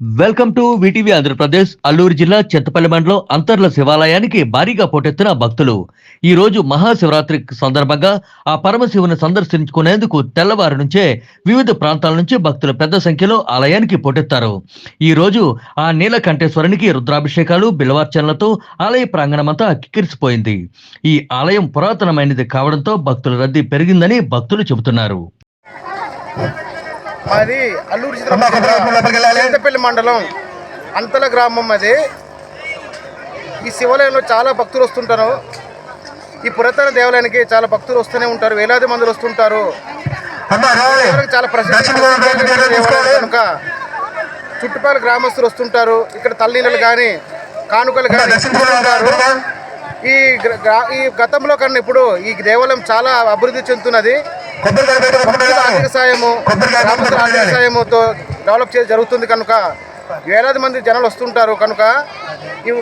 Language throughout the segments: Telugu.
Welcome to VTV Andhra Pradesh Alluru జిల్లా చింతపల్లి మండలం అంతర్ల శివాలయానికి భారీగా పోటెత్తిన భక్తులు. ఈ రోజు మహాశివరాత్రి సందర్భంగా ఆ పరమశివుని సందర్శించుకునేందుకు తెల్లవారు నుంచే వివిధ ప్రాంతాల నుంచి భక్తులు పెద్ద సంఖ్యలో ఆలయానికి పోటెత్తారు. ఈ రోజు ఆ నీలకంఠేశ్వరునికి రుద్రాభిషేకాలు బిల్వార్చనలతో ఆలయ ప్రాంగణమంతా కిక్కిరిసిపోయింది. ఈ ఆలయం పురాతనమైనది కావడంతో భక్తుల రద్దీ పెరిగిందని భక్తులు చెబుతున్నారు. మాది అల్లూరు. చింతపల్లి మండలం అంతల గ్రామం అది. ఈ శివాలయంలో చాలా భక్తులు వస్తుంటారు. ఈ పురాతన దేవాలయానికి చాలా భక్తులు వస్తూనే ఉంటారు. వేలాది మంది వస్తుంటారు. చాలా ప్రసిద్ధి. కనుక చుట్టుపక్కల గ్రామస్తులు వస్తుంటారు. ఇక్కడ తల్లినీళ్ళు కానీ కానుకలు కానీ. ఈ ఈ గతంలో కన్నా ఇప్పుడు ఈ దేవాలయం చాలా అభివృద్ధి చెందుతున్నది. కొబ్బరికాయ పెట్టి ఒక భక్తుల పెట్టాలి. ఆర్థిక సాయము కొబ్బరికాయ గ్రామస్తుల ఆర్థిక కొబ్బరికాయ. సాయముతో డెవలప్ చేసి జరుగుతుంది కనుక వేలాది మంది జనాలు వస్తుంటారు కనుక ఈ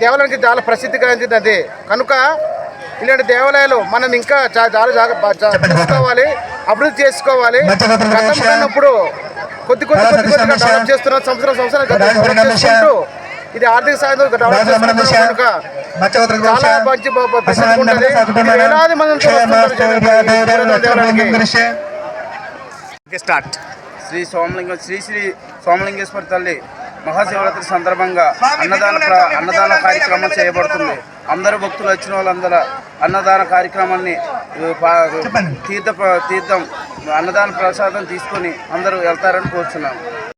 దేవాలయానికి చాలా ప్రసిద్ధి కలిగింది అది కనుక ఇలాంటి దేవాలయాలు మనం ఇంకా చాలా. చూసుకోవాలి అభివృద్ధి చేసుకోవాలి గతం కొద్ది కొద్ది కొద్ది కొద్దిగా. డెవలప్ చేస్తున్నాం సంవత్సరం సంవత్సరం ఇది ఆర్థిక సాయంతో డెవలప్ రాజు రమణ చేసుకుంటున్నాం విషయం. కనుక మత్స్యవత్రుల చాలా. మంచి వేలాది మంది. స్టార్ట్ శ్రీ సోమలింగ శ్రీ శ్రీ సోమలింగేశ్వర తల్లి మహాశివరాత్రి సందర్భంగా అన్నదాన ప్ర అన్నదాన కార్యక్రమం చేయబడుతుంది అందరు భక్తులు వచ్చిన వాళ్ళందరూ అన్నదాన కార్యక్రమాన్ని తీర్థ తీర్థం అన్నదాన ప్రసాదం తీసుకొని అందరూ వెళ్తారని కోరుచున్నాను